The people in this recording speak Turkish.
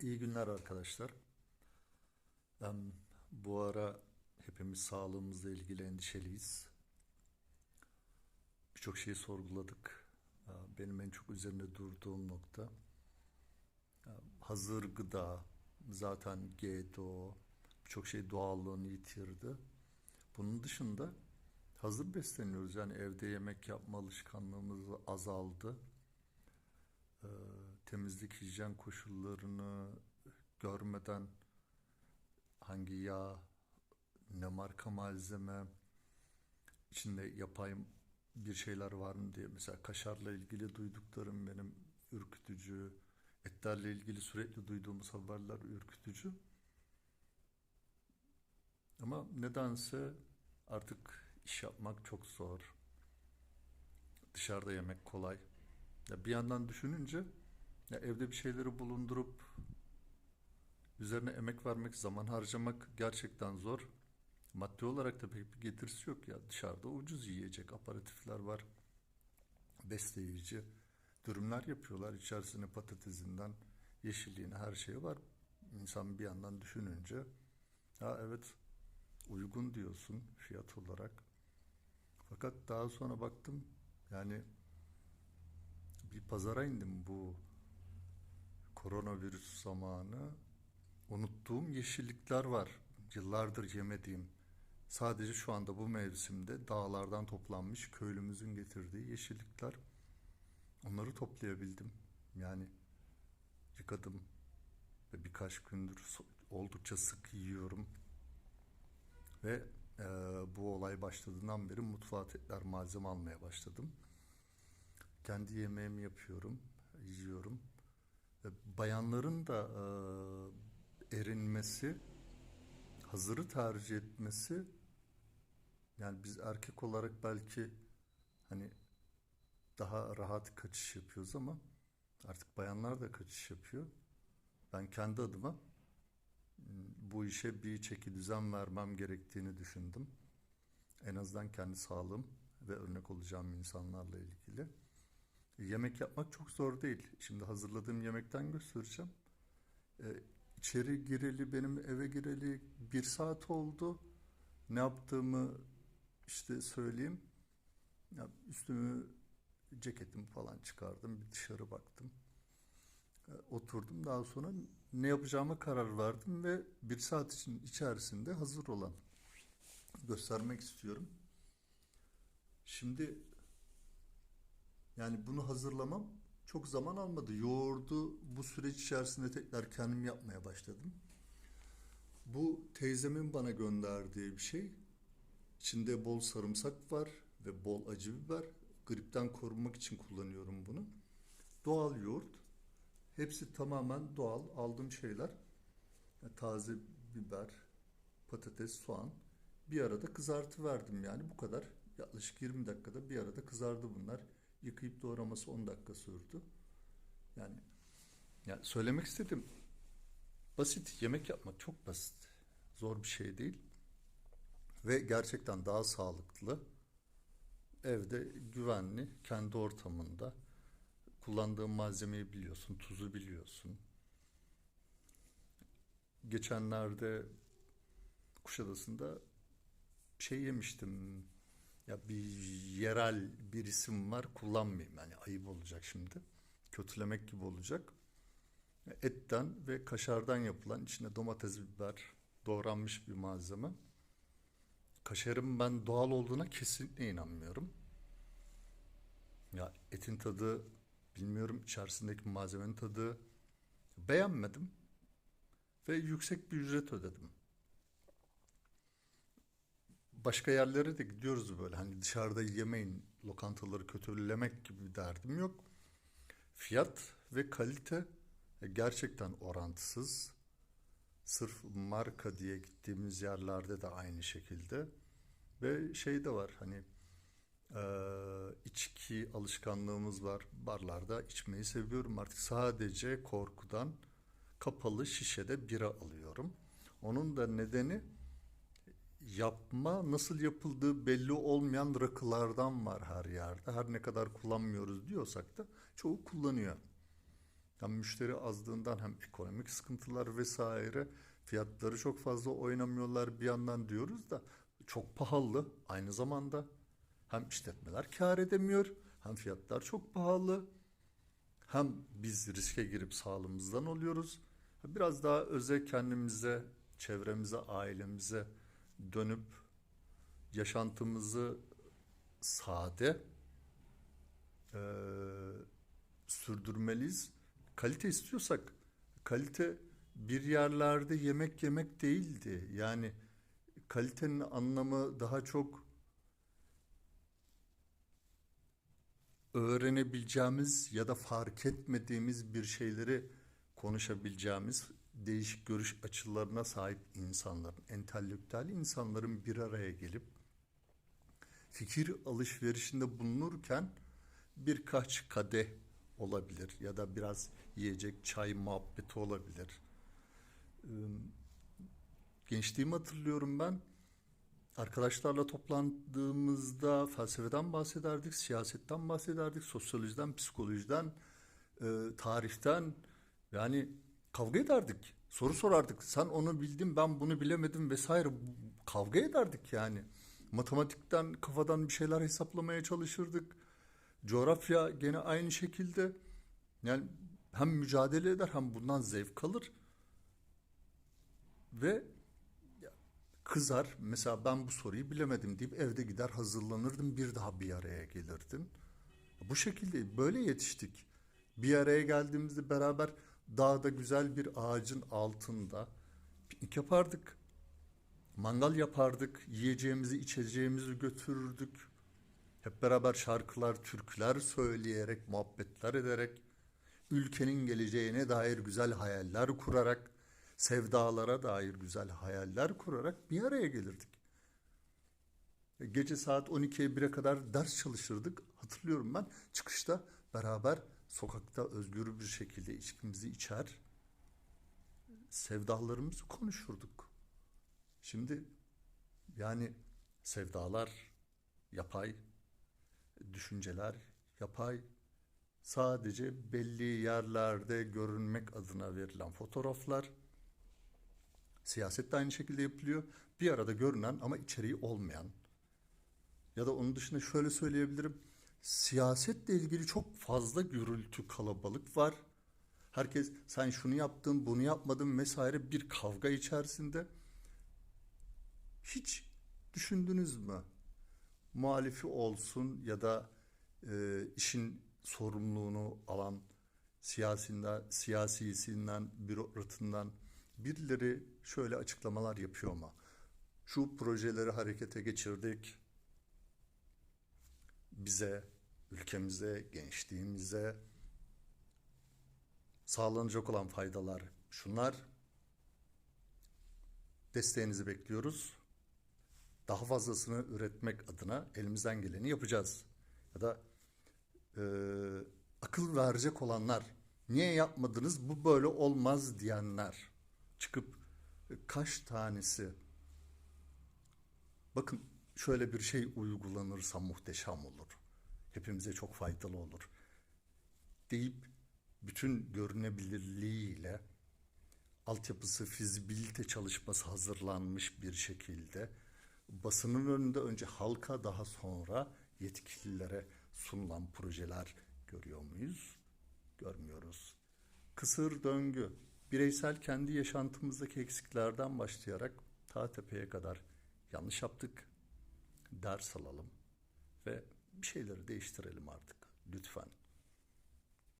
İyi günler arkadaşlar. Ben bu ara hepimiz sağlığımızla ilgili endişeliyiz. Birçok şeyi sorguladık. Ya, Benim en çok üzerinde durduğum nokta ya, hazır gıda, zaten GDO, birçok şey doğallığını yitirdi. Bunun dışında hazır besleniyoruz. Yani evde yemek yapma alışkanlığımız azaldı. Ee, temizlik hijyen koşullarını görmeden hangi yağ, ne marka malzeme, içinde yapay bir şeyler var mı diye mesela kaşarla ilgili duyduklarım benim ürkütücü, etlerle ilgili sürekli duyduğumuz haberler ürkütücü. Ama nedense artık iş yapmak çok zor. Dışarıda yemek kolay. Ya bir yandan düşününce ya evde bir şeyleri bulundurup üzerine emek vermek, zaman harcamak gerçekten zor. Maddi olarak da pek bir getirisi yok ya. Dışarıda ucuz yiyecek aparatifler var. Besleyici dürümler yapıyorlar. İçerisine patatesinden yeşilliğine her şey var. İnsan bir yandan düşününce ha evet uygun diyorsun fiyat olarak. Fakat daha sonra baktım yani bir pazara indim bu koronavirüs zamanı. Unuttuğum yeşillikler var. Yıllardır yemediğim. Sadece şu anda bu mevsimde dağlardan toplanmış köylümüzün getirdiği yeşillikler. Onları toplayabildim. Yani yıkadım ve birkaç gündür oldukça sık yiyorum. Ve e, bu olay başladığından beri mutfağa tekrar malzeme almaya başladım. Kendi yemeğimi yapıyorum, yiyorum. Bayanların da e, erinmesi, hazırı tercih etmesi, yani biz erkek olarak belki hani daha rahat kaçış yapıyoruz ama artık bayanlar da kaçış yapıyor. Ben kendi adıma m, bu işe bir çeki düzen vermem gerektiğini düşündüm. En azından kendi sağlığım ve örnek olacağım insanlarla ilgili. Yemek yapmak çok zor değil. Şimdi hazırladığım yemekten göstereceğim. Ee, içeri gireli, benim eve gireli bir saat oldu. Ne yaptığımı işte söyleyeyim. Ya üstümü, ceketimi falan çıkardım. Bir dışarı baktım. Ee, oturdum. Daha sonra ne yapacağıma karar verdim ve bir saat için içerisinde hazır olan göstermek istiyorum. Şimdi yani bunu hazırlamam çok zaman almadı. Yoğurdu bu süreç içerisinde tekrar kendim yapmaya başladım. Bu teyzemin bana gönderdiği bir şey. İçinde bol sarımsak var ve bol acı biber. Gripten korunmak için kullanıyorum bunu. Doğal yoğurt. Hepsi tamamen doğal aldığım şeyler. Yani taze biber, patates, soğan bir arada kızartı verdim yani bu kadar. Yaklaşık 20 dakikada bir arada kızardı bunlar. Yıkayıp doğraması 10 dakika sürdü. Yani yani söylemek istedim. Basit yemek yapmak çok basit. Zor bir şey değil ve gerçekten daha sağlıklı. Evde güvenli, kendi ortamında kullandığın malzemeyi biliyorsun, tuzu biliyorsun. Geçenlerde Kuşadası'nda şey yemiştim. Ya bir yerel bir isim var kullanmayayım yani ayıp olacak şimdi. Kötülemek gibi olacak. Etten ve kaşardan yapılan içine domates, biber, doğranmış bir malzeme. Kaşarın ben doğal olduğuna kesinlikle inanmıyorum. Ya etin tadı bilmiyorum içerisindeki malzemenin tadı beğenmedim ve yüksek bir ücret ödedim. Başka yerlere de gidiyoruz böyle hani dışarıda yemeyin lokantaları kötülemek gibi bir derdim yok. Fiyat ve kalite gerçekten orantısız. Sırf marka diye gittiğimiz yerlerde de aynı şekilde. Ve şey de var hani e, içki alışkanlığımız var. Barlarda içmeyi seviyorum. Artık sadece korkudan kapalı şişede bira alıyorum. Onun da nedeni yapma nasıl yapıldığı belli olmayan rakılardan var her yerde. Her ne kadar kullanmıyoruz diyorsak da çoğu kullanıyor. Hem müşteri azlığından hem ekonomik sıkıntılar vesaire fiyatları çok fazla oynamıyorlar bir yandan diyoruz da çok pahalı aynı zamanda. Hem işletmeler kâr edemiyor hem fiyatlar çok pahalı. Hem biz riske girip sağlığımızdan oluyoruz. Biraz daha öze kendimize, çevremize, ailemize dönüp yaşantımızı sade eee, sürdürmeliyiz. Kalite istiyorsak kalite bir yerlerde yemek yemek değildi. Yani kalitenin anlamı daha çok öğrenebileceğimiz ya da fark etmediğimiz bir şeyleri konuşabileceğimiz değişik görüş açılarına sahip insanların, entelektüel insanların bir araya gelip fikir alışverişinde bulunurken birkaç kadeh olabilir ya da biraz yiyecek çay muhabbeti olabilir. Gençliğimi hatırlıyorum ben. Arkadaşlarla toplandığımızda felsefeden bahsederdik, siyasetten bahsederdik, sosyolojiden, psikolojiden, tarihten yani kavga ederdik. Soru sorardık. Sen onu bildin, ben bunu bilemedim vesaire. Kavga ederdik yani. Matematikten kafadan bir şeyler hesaplamaya çalışırdık. Coğrafya gene aynı şekilde. Yani hem mücadele eder hem bundan zevk alır. Ve kızar. Mesela ben bu soruyu bilemedim deyip evde gider hazırlanırdım. Bir daha bir araya gelirdim. Bu şekilde böyle yetiştik. Bir araya geldiğimizde beraber dağda güzel bir ağacın altında piknik yapardık. Mangal yapardık. Yiyeceğimizi, içeceğimizi götürürdük. Hep beraber şarkılar, türküler söyleyerek, muhabbetler ederek, ülkenin geleceğine dair güzel hayaller kurarak, sevdalara dair güzel hayaller kurarak bir araya gelirdik. Gece saat 12'ye 1'e kadar ders çalışırdık. Hatırlıyorum ben çıkışta beraber sokakta özgür bir şekilde içkimizi içer, sevdalarımızı konuşurduk. Şimdi yani sevdalar yapay, düşünceler yapay, sadece belli yerlerde görünmek adına verilen fotoğraflar. Siyaset de aynı şekilde yapılıyor. Bir arada görünen ama içeriği olmayan. Ya da onun dışında şöyle söyleyebilirim. Siyasetle ilgili çok fazla gürültü, kalabalık var. Herkes sen şunu yaptın, bunu yapmadın vesaire bir kavga içerisinde. Hiç düşündünüz mü? Muhalifi olsun ya da e, işin sorumluluğunu alan siyasinden, siyasisinden, bürokratından birileri şöyle açıklamalar yapıyor mu? Şu projeleri harekete geçirdik. Bize, ülkemize, gençliğimize sağlanacak olan faydalar şunlar. Desteğinizi bekliyoruz. Daha fazlasını üretmek adına elimizden geleni yapacağız. Ya da e, akıl verecek olanlar, niye yapmadınız bu böyle olmaz diyenler çıkıp e, kaç tanesi bakın şöyle bir şey uygulanırsa muhteşem olur. Hepimize çok faydalı olur. Deyip bütün görünebilirliğiyle altyapısı, fizibilite çalışması hazırlanmış bir şekilde basının önünde önce halka daha sonra yetkililere sunulan projeler görüyor muyuz? Görmüyoruz. Kısır döngü. Bireysel kendi yaşantımızdaki eksiklerden başlayarak ta tepeye kadar yanlış yaptık. Ders alalım ve bir şeyleri değiştirelim artık. Lütfen.